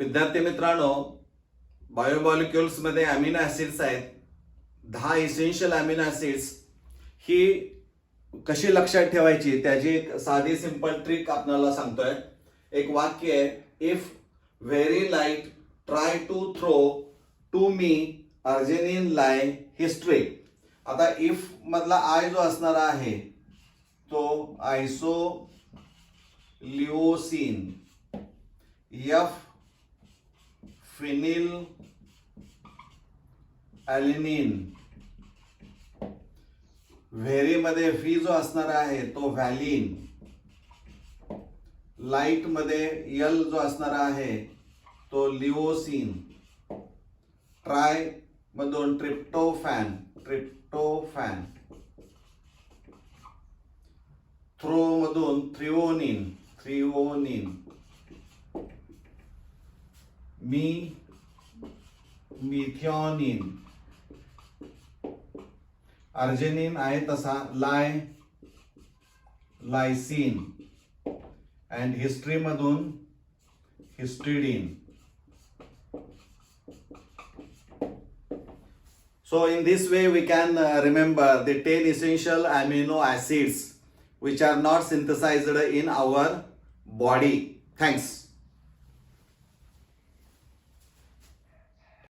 विद्यार्थी मित्रांनो बायोमॉलिक्युल्समध्ये amino acids आहेत. दहा इसेन्शियल अमिनो ॲसिड्स ही कशी लक्षात ठेवायची? त्याची एक साधी सिंपल ट्रिक आपल्याला सांगतोय. एक वाक्य आहे if very light try to throw to me arginine lie history आता इफ मधला आय जो असणारा आहे तो isoleucine F phenylalanine very मध्ये व्ही जो असणार आहे तो व्हॅलिन लाइटमध्ये यल जो असणार आहे तो लिओसिन ट्राय मधून ट्रिप्टोफॅन ट्रिप्टोफॅन थ्रो मधून threonine threonine मी मिथ्योनिन अर्जेनिन आहे तसा लाय लायसिन अँड हिस्ट्री मधून histidine So in this way we can uh, remember the 10 essential amino acids which are not synthesized in our body. Thanks.